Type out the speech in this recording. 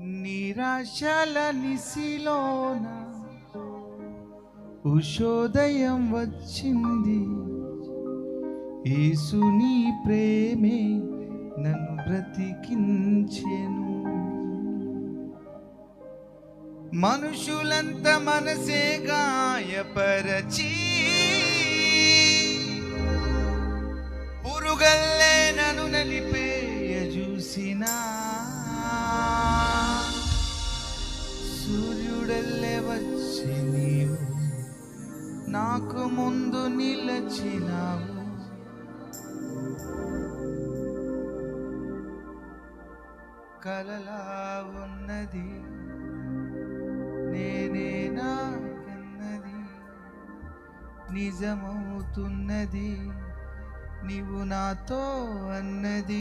నిరాశల నిశిలోన ఉషోదయం వచ్చింది. యేసుని ప్రేమే నన్ను బ్రతికించెను. మనుషులంత మనసే గాయపరచీ సూర్యుడల్లే వచ్చి నీవు నాకు ముందు నిలచినావు. కలలా ఉన్నది. నేనే నాకన్నది. నిజమవుతున్నది. నీవు నాతో అన్నది.